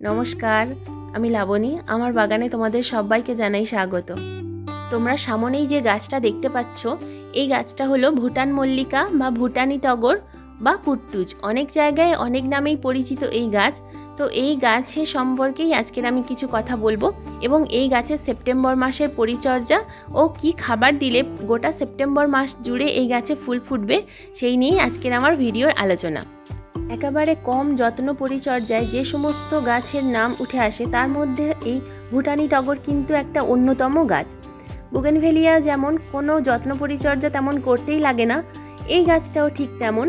নমস্কার, আমি লাবণী। আমার বাগানে তোমাদের সবাইকে জানাই স্বাগত। তোমরা সামনেই যে গাছটা দেখতে পাচ্ছ, এই গাছটা হলো ভুটান মল্লিকা বা ভুটানি টগর বা কুট্টুজ। অনেক জায়গায় অনেক নামেই পরিচিত এই গাছ। তো এই গাছের সম্পর্কেই আজকের আমি কিছু কথা বলব এবং এই গাছের সেপ্টেম্বর মাসের পরিচর্যা ও কি খাবার দিলে গোটা সেপ্টেম্বর মাস জুড়ে এই গাছে ফুল ফুটবে সেই নিয়েই আজকের আমার ভিডিওর আলোচনা। একেবারে কম যত্ন পরিচর্যায় যে সমস্ত গাছের নাম উঠে আসে, তার মধ্যে এই ভুটানি টগর কিন্তু একটা অন্যতম গাছ। বুগেনভেলিয়া যেমন কোনো যত্ন পরিচর্যা তেমন করতেই লাগে না, এই গাছটাও ঠিক তেমন।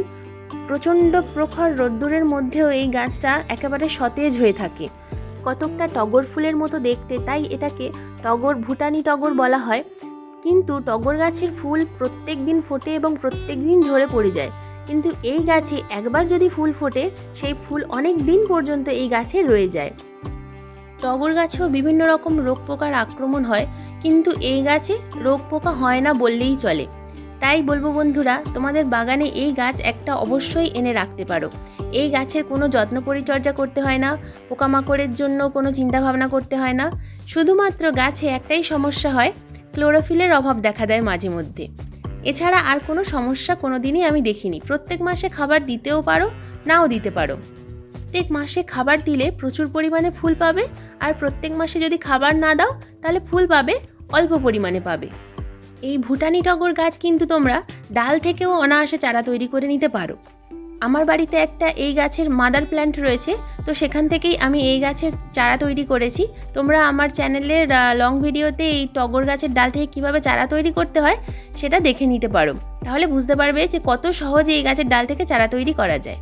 প্রচণ্ড প্রখর রোদ্দুরের মধ্যেও এই গাছটা একেবারে সতেজ হয়ে থাকে। কতকটা টগর ফুলের মতো দেখতে, তাই এটাকে টগর ভুটানি টগর বলা হয়। কিন্তু টগর গাছের ফুল প্রত্যেক দিন ফোটে এবং প্রত্যেক দিন ঝরে পড়ে যায়। কিন্তু এই গাছে একবার যদি ফুল ফোটে, সেই ফুল অনেক দিন পর্যন্ত এই গাছে রয়ে যায়। টগর গাছেও বিভিন্ন রকম রোগ পোকার আক্রমণ হয়, কিন্তু এই গাছে রোগ পোকা হয় না বললেই চলে। তাই বলব বন্ধুরা, তোমাদের বাগানে এই গাছ একটা অবশ্যই এনে রাখতে পারো। এই গাছের কোনো যত্ন পরিচর্যা করতে হয় না, পোকামাকড়ের জন্য কোনো চিন্তা ভাবনা করতে হয় না। শুধুমাত্র গাছে একটাই সমস্যা হয় ক্লোরোফিলের অভাব দেখা দেয় মাঝে মধ্যে। এছাড়া আর কোনো সমস্যা কোনো দিনই আমি দেখিনি। প্রত্যেক মাসে খাবার দিতেও পারো, নাও দিতে পারো। প্রত্যেক মাসে খাবার দিলে প্রচুর পরিমাণে ফুল পাবে আর প্রত্যেক মাসে যদি খাবার না দাও, তাহলে ফুল পাবে, অল্প পরিমাণে পাবে। এই ভুটানি টগর গাছ কিন্তু তোমরা ডাল থেকেও অনায়াসে চারা তৈরি করে নিতে পারো। আমার বাড়িতে একটা এই গাছের মাদার প্ল্যান্ট রয়েছে, তো সেখান থেকেই আমি এই গাছের চারা তৈরি করেছি। তোমরা আমার চ্যানেলের লং ভিডিওতে এই টগর গাছের ডাল থেকে কীভাবে চারা তৈরি করতে হয়, সেটা দেখে নিতে পারো। তাহলে বুঝতে পারবে যে কত সহজে এই গাছের ডাল থেকে চারা তৈরি করা যায়।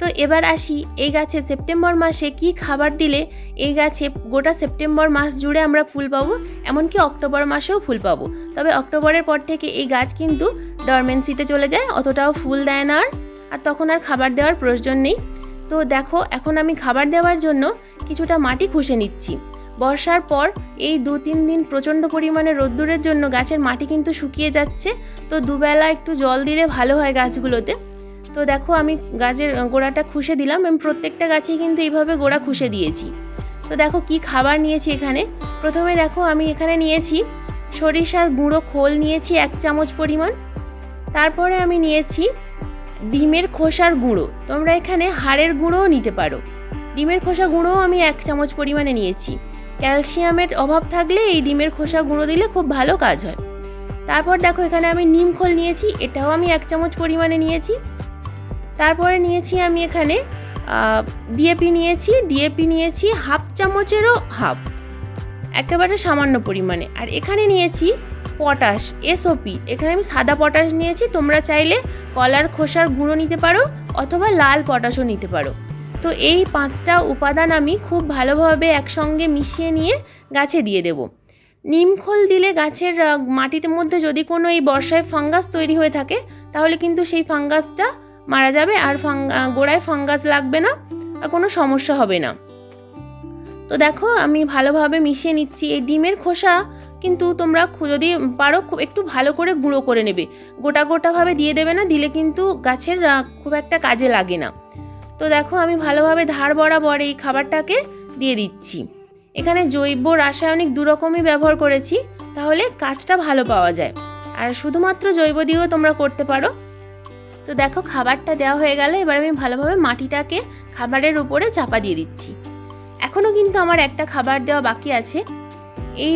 তো এবার আসি, এই গাছে সেপ্টেম্বর মাসে কি খাবার দিলে এই গাছে গোটা সেপ্টেম্বর মাস জুড়ে আমরা ফুল পাবো, এমনকি অক্টোবর মাসেও ফুল পাবো। তবে অক্টোবরের পর থেকে এই গাছ কিন্তু ডরমেন্সিতে চলে যায়, অতটাও ফুল দেয় না আর। আর তখন আর খাবার দেওয়ার প্রয়োজন নেই। তো দেখো, এখন আমি খাবার দেওয়ার জন্য কিছুটা মাটি খুশে নিচ্ছি। বর্ষার পর এই দু তিন দিন প্রচণ্ড পরিমাণে রোদ্দুরের জন্য গাছের মাটি কিন্তু শুকিয়ে যাচ্ছে। তো দুবেলা একটু জল দিলে ভালো হয় গাছগুলোতে। তো দেখো, আমি গাছের গোড়াটা খুশে দিলাম। আমি প্রত্যেকটা গাছেই কিন্তু এইভাবে গোড়া খুশে দিয়েছি। তো দেখো, কি খাবার নিয়েছি এখানে? প্রথমে দেখো, আমি এখানে নিয়েছি সরিষার গুঁড়ো, খোল নিয়েছি এক চামচ পরিমাণ। তারপরে আমি নিয়েছি ডিমের খোসার গুঁড়ো। তোমরা এখানে হাড়ের গুঁড়োও নিতে পারো। ডিমের খোসা গুঁড়োও আমি এক চামচ পরিমাণে নিয়েছি। ক্যালসিয়ামের অভাব থাকলে এই ডিমের খোসা গুঁড়ো দিলে খুব ভালো কাজ হয়। তারপর দেখো এখানে আমি নিম খোল নিয়েছি, এটাও আমি এক চামচ পরিমাণে নিয়েছি। তারপরে নিয়েছি আমি এখানে ডিএপি নিয়েছি ডিএপি নিয়েছি হাফ চামচেরও হাফ। একেবারে সামান্য পরিমাণে। আর এখানে নিয়েছি পটাশ, এসওপি। এখানে আমি সাদা পটাশ নিয়েছি, তোমরা চাইলে কলার খোসার গুঁড়ো নিতে পারো অথবা লাল পটাশও নিতে পারো। তো এই পাঁচটা উপাদান আমি খুব ভালোভাবে একসঙ্গে মিশিয়ে নিয়ে গাছে দিয়ে দেব। নিমখোল দিলে গাছের মাটিতে মধ্যে যদি কোনো এই বর্ষায় ফাঙ্গাস তৈরি হয়ে থাকে, তাহলে কিন্তু সেই ফাঙ্গাসটা মারা যাবে আর গোড়ায় ফাঙ্গাস লাগবে না আর কোনো সমস্যা হবে না। তো দেখো আমি ভালোভাবে মিশিয়ে নিচ্ছি। এই ডিমের খোসা কিন্তু তোমরা যদি পারো খুব একটু ভালো করে গুঁড়ো করে নেবে। গোটা গোটাভাবে দিয়ে দেবে না, দিলে কিন্তু গাছের খুব একটা কাজে লাগে না। তো দেখো, আমি ভালোভাবে ধার বরাবর এই খাবারটাকে দিয়ে দিচ্ছি। এখানে জৈব, রাসায়নিক দু রকমই ব্যবহার করেছি, তাহলে কাজটা ভালো পাওয়া যায়। আর শুধুমাত্র জৈব দিয়েও তোমরা করতে পারো। তো দেখো, খাবারটা দেওয়া হয়ে গেলে এবার আমি ভালোভাবে মাটিটাকে খাবারের উপরে চাপা দিয়ে দিচ্ছি। এখনও কিন্তু আমার একটা খাবার দেওয়া বাকি আছে। এই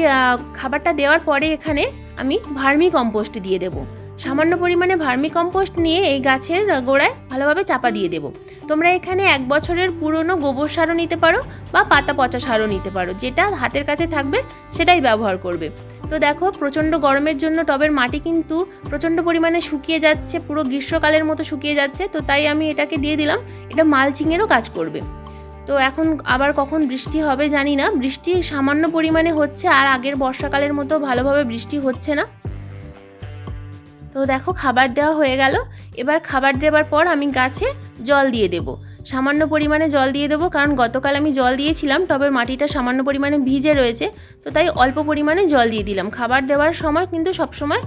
খাবারটা দেওয়ার পরে এখানে আমি ভার্মি কম্পোস্ট দিয়ে দেবো। সামান্য পরিমাণে ভার্মি কম্পোস্ট নিয়ে এই গাছের গোড়ায় ভালোভাবে চাপা দিয়ে দেবো। তোমরা এখানে এক বছরের পুরনো গোবর সারও নিতে পারো বা পাতা পচা সারও নিতে পারো, যেটা হাতের কাছে থাকবে সেটাই ব্যবহার করবে। তো দেখো, প্রচণ্ড গরমের জন্য টবের মাটি কিন্তু প্রচণ্ড পরিমাণে শুকিয়ে যাচ্ছে, পুরো গ্রীষ্মকালের মতো শুকিয়ে যাচ্ছে, তো তাই আমি এটাকে দিয়ে দিলাম। এটা মালচিংয়েরও কাজ করবে। তো এখন আবার কখন বৃষ্টি হবে জানি না। বৃষ্টি সামান্য পরিমাণে হচ্ছে, আর আগের বর্ষাকালের মতো ভালোভাবে বৃষ্টি হচ্ছে না। তো দেখো খাবার দেওয়া হয়ে গেল। এবার খাবার দেওয়ার পর আমি গাছে জল দিয়ে দেব। সামান্য পরিমাণে জল দিয়ে দেবো, কারণ গতকাল আমি জল দিয়েছিলাম টবের মাটিটা সামান্য পরিমাণে ভিজে রয়েছে, তো তাই অল্প পরিমাণে জল দিয়ে দিলাম। খাবার দেওয়ার সময় কিন্তু সবসময়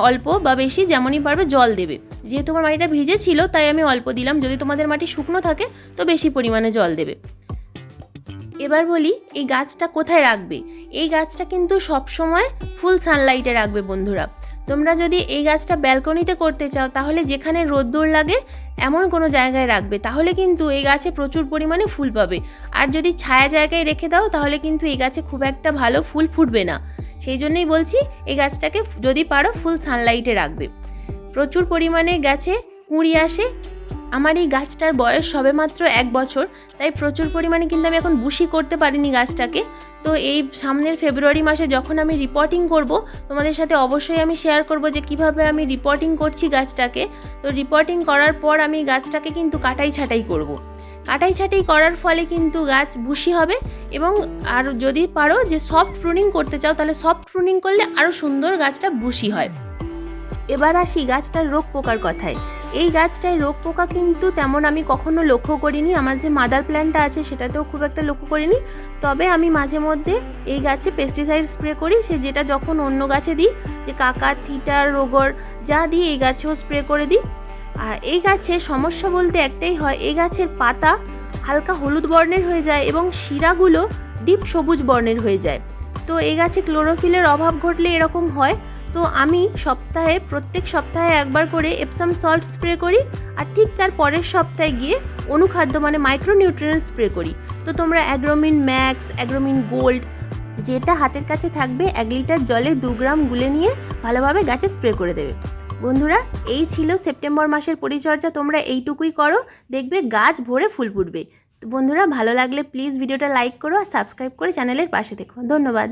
অল্প বা বেশি যেমনই পারবে জল দেবে। যেহেতু আমার মাটিটা ভিজে ছিল, তাই আমি অল্প দিলাম। যদি তোমাদের মাটি শুকনো থাকে, তো বেশি পরিমাণে জল দেবে। এবার বলি, এই গাছটা কোথায় রাখবে? এই গাছটা কিন্তু সবসময় ফুল সানলাইটে রাখবে বন্ধুরা। তোমরা যদি এই গাছটা ব্যালকনিতে করতে চাও, তাহলে যেখানে রোদ্দুর লাগে এমন কোনো জায়গায় রাখবে। তাহলে কিন্তু এই গাছে প্রচুর পরিমাণে ফুল পাবে। আর যদি ছায়া জায়গায় রেখে দাও, তাহলে কিন্তু এই গাছে খুব একটা ভালো ফুল ফুটবে না। সেই জন্যই বলছি, এই গাছটাকে যদি পারো ফুল সানলাইটে রাখবে। প্রচুর পরিমাণে গাছে কুঁড়ি আসে। আমার এই গাছটার বয়স সবেমাত্র এক বছর, তাই প্রচুর পরিমাণে কিন্তু আমি এখন বুশি করতে পারিনি গাছটাকে। তো এই সামনের ফেব্রুয়ারি মাসে যখন আমি রিপোর্টিং করব, তোমাদের সাথে অবশ্যই আমি শেয়ার করব যে কীভাবে আমি রিপোর্টিং করছি গাছটাকে। তো রিপোর্টিং করার পর আমি গাছটাকে কিন্তু কাটাই ছাটাই করব। কাটাই ছাটাই করার ফলে কিন্তু গাছ বুশি হবে এবং আর যদি পারো যে সফট প্রুনিং করতে চাও, তাহলে সফট প্রুনিং করলে আরও সুন্দর গাছটা বুশি হয়। এবার আসি গাছটার রোগ পোকার কথায়। এই গাছটায় রোগ পোকা কিন্তু তেমন আমি কখনো লক্ষ্য করিনি। আমার যে মাদার প্ল্যান্টটা আছে সেটাতেও খুব একটা লক্ষ্য করিনি। তবে আমি মাঝে মধ্যে এই গাছে পেস্টিসাইড স্প্রে করি। সে যেটা যখন অন্য গাছে দিই, যে কাকা থিটার রোগর, যা দিই এই গাছেও স্প্রে করে দিই। আর এই গাছে সমস্যা বলতে একটাই হয়, এই গাছের পাতা হালকা হলুদ বর্ণের হয়ে যায় এবং শিরাগুলো ডিপ সবুজ বর্ণের হয়ে যায়। তো এই গাছে ক্লোরোফিলের অভাব ঘটলে এরকম হয়। তো আমি সপ্তাহে, প্রত্যেক সপ্তাহে একবার করে এপসাম সল্ট স্প্রে করি আর ঠিক তার পরের সপ্তাহে গিয়ে অনুখাদ্য মানে মাইক্রোনিউট্রিয়েন্ট স্প্রে করি। তো তোমরা অ্যাগ্রোমিন ম্যাক্স অ্যাগ্রোমিন গোল্ড যেটা হাতের কাছে থাকবে, এক লিটার জলে দু গ্রাম গুলে নিয়ে ভালোভাবে গাছে স্প্রে করে দেবে। বন্ধুরা, এই ছিল সেপ্টেম্বর মাসের পরিচর্যা, তোমরা এইটুকুই করো, দেখবে গাছ ভরে ফুল ফুটবে। তো বন্ধুরা, ভালো লাগলে প্লিজ ভিডিওটা লাইক করো আর সাবস্ক্রাইব করে চ্যানেলের পাশে দেখো ধন্যবাদ।